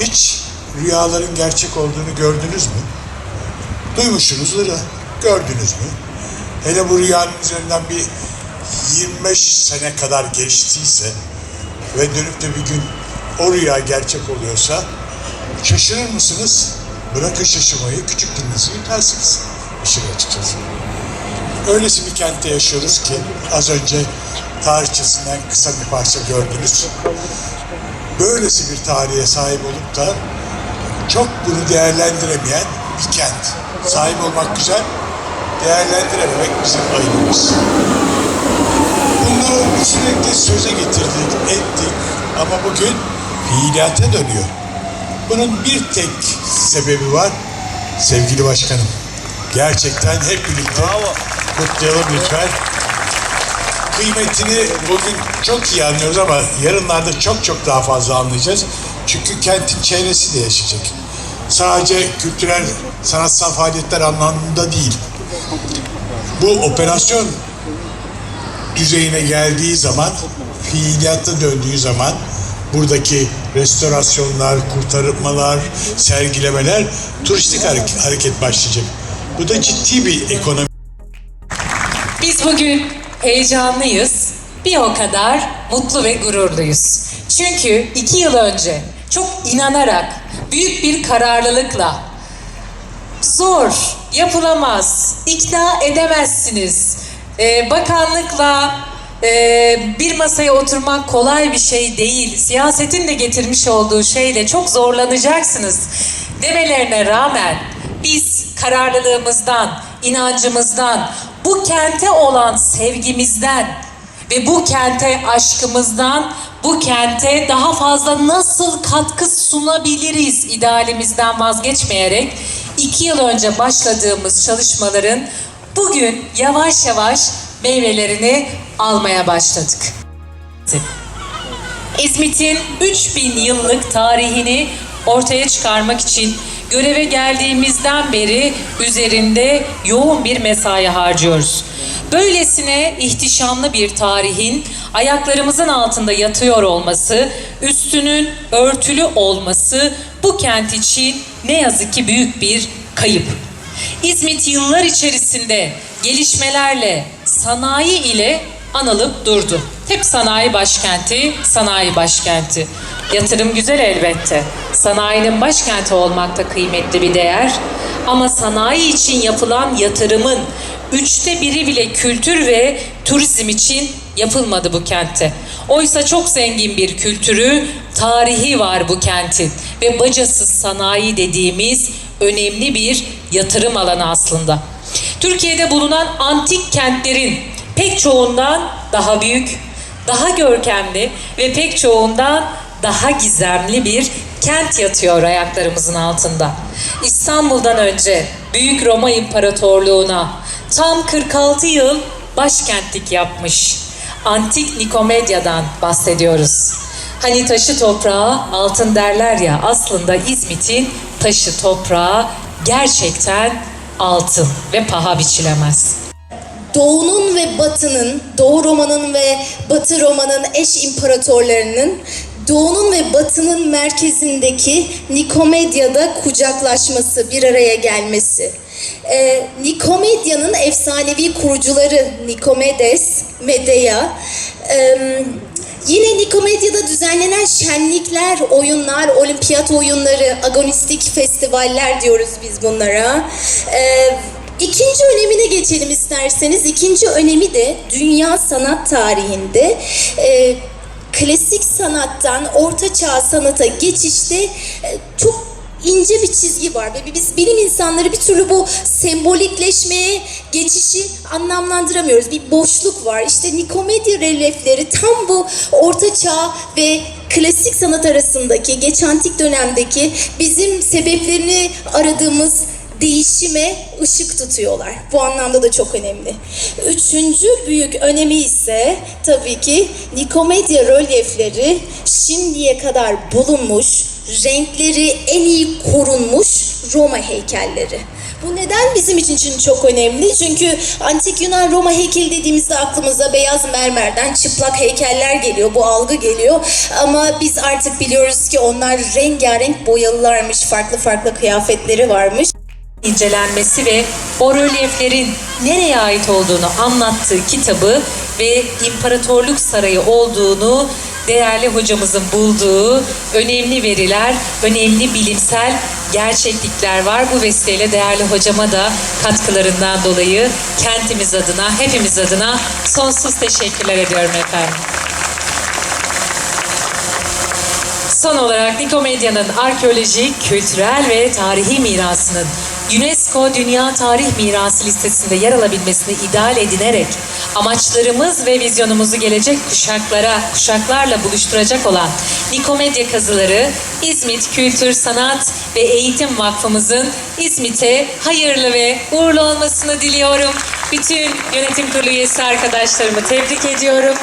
Hiç rüyaların gerçek olduğunu gördünüz mü? Duymuşsunuzdur da gördünüz mü? Hele bu rüyanın üzerinden bir 25 sene kadar geçtiyse ve dönüp de bir gün o rüya gerçek oluyorsa şaşırır mısınız? Bırakın şaşırmayı, küçüklüğünüzü yutarsınız. İşin açıkçası. Öylesi bir kentte yaşıyoruz ki az önce tarihçesinden kısa bir parça gördünüz. Böylesi bir tarihe sahip olup da çok bunu değerlendiremeyen bir kent. Sahip olmak güzel, değerlendirememek bizim ayıbımız. Bunu sürekli söze getirdik, ettik ama bugün fiiliyata dönüyor. Bunun bir tek sebebi var sevgili başkanım. Gerçekten hep birlikte kutlayalım lütfen. Kıymetini bugün çok iyi anlıyoruz ama yarınlarda çok çok daha fazla anlayacağız. Çünkü kentin çevresi de yaşayacak. Sadece kültürel, sanatsal faaliyetler anlamında değil. Bu operasyon düzeyine geldiği zaman, fiiliyatta döndüğü zaman buradaki restorasyonlar, kurtarmalar, sergilemeler turistik hareket, başlayacak. Bu da ciddi bir ekonomi Biz bugün heyecanlıyız. Bir o kadar mutlu ve gururluyuz. Çünkü iki yıl önce çok inanarak, büyük bir kararlılıkla zor, yapılamaz, ikna edemezsiniz. Ee, bakanlıkla e, bir masaya oturmak kolay bir şey değil. Siyasetin de getirmiş olduğu şeyle çok zorlanacaksınız demelerine rağmen biz kararlılığımızdan, inancımızdan, bu kente olan sevgimizden ve bu kente aşkımızdan, bu kente daha fazla nasıl katkı sunabiliriz idealimizden vazgeçmeyerek iki yıl önce başladığımız çalışmaların bugün yavaş yavaş meyvelerini almaya başladık. İzmit'in 3000 yıllık tarihini ortaya çıkarmak için göreve geldiğimizden beri üzerinde yoğun bir mesai harcıyoruz. Böylesine ihtişamlı bir tarihin ayaklarımızın altında yatıyor olması, üstünün örtülü olması bu kent için ne yazık ki büyük bir kayıp. İzmit yıllar içerisinde gelişmelerle, sanayi ile anılıp durdu. Hep sanayi başkenti, sanayi başkenti. Yatırım güzel elbette. Sanayinin başkenti olmak da kıymetli bir değer. Ama sanayi için yapılan yatırımın üçte biri bile kültür ve turizm için yapılmadı bu kentte. Oysa çok zengin bir kültürü, tarihi var bu kentin. Ve bacasız sanayi dediğimiz önemli bir yatırım alanı aslında. Türkiye'de bulunan antik kentlerin pek çoğundan daha büyük, daha görkemli ve pek çoğundan daha gizemli bir kent yatıyor ayaklarımızın altında. İstanbul'dan önce Büyük Roma İmparatorluğu'na tam 46 yıl başkentlik yapmış. Antik Nikomedya'dan bahsediyoruz. Hani taşı toprağı altın derler ya aslında İzmit'in taşı toprağı gerçekten altın ve paha biçilemez. Doğu'nun ve Batı'nın, Doğu Roma'nın ve Batı Roma'nın eş imparatorlarının Doğu'nun ve Batı'nın merkezindeki Nikomedya'da kucaklaşması, bir araya gelmesi. Ee, Nikomedya'nın efsanevi kurucuları Nikomedes, Medea, em, Yine Nikomedya'da düzenlenen şenlikler, oyunlar, olimpiyat oyunları, agonistik festivaller diyoruz biz bunlara. Ee, İkinci önemine geçelim isterseniz. İkinci önemi de dünya sanat tarihinde e, klasik sanattan orta çağ sanata geçişte e, çok ince bir çizgi var ve biz bilim insanları bir türlü bu sembolikleşmeye geçişi anlamlandıramıyoruz. Bir boşluk var. İşte Nikomedya reliefleri tam bu orta çağ ve klasik sanat arasındaki, geç antik dönemdeki bizim sebeplerini aradığımız değişime ışık tutuyorlar. Bu anlamda da çok önemli. Üçüncü büyük önemi ise tabii ki Nikomedya rölyefleri şimdiye kadar bulunmuş renkleri en iyi korunmuş Roma heykelleri. Bu neden bizim için için çok önemli? Çünkü antik Yunan Roma heykeli dediğimizde aklımıza beyaz mermerden çıplak heykeller geliyor, bu algı geliyor. Ama biz artık biliyoruz ki onlar rengarenk boyalılarmış, farklı farklı kıyafetleri varmış. İncelenmesi ve o rölyeflerin nereye ait olduğunu anlattığı kitabı ve İmparatorluk Sarayı olduğunu değerli hocamızın bulduğu önemli veriler, önemli bilimsel gerçeklikler var. Bu vesileyle değerli hocama da katkılarından dolayı kentimiz adına, hepimiz adına sonsuz teşekkürler ediyorum efendim. Son olarak Nikomedya'nın arkeolojik, kültürel ve tarihi mirasının UNESCO Dünya Tarih Mirası listesinde yer alabilmesini ideal edinerek amaçlarımız ve vizyonumuzu gelecek kuşaklara, kuşaklarla buluşturacak olan Nikomedya kazıları İzmit Kültür, Sanat ve Eğitim Vakfımızın İzmit'e hayırlı ve uğurlu olmasını diliyorum. Bütün yönetim kurulu üyesi arkadaşlarımı tebrik ediyorum.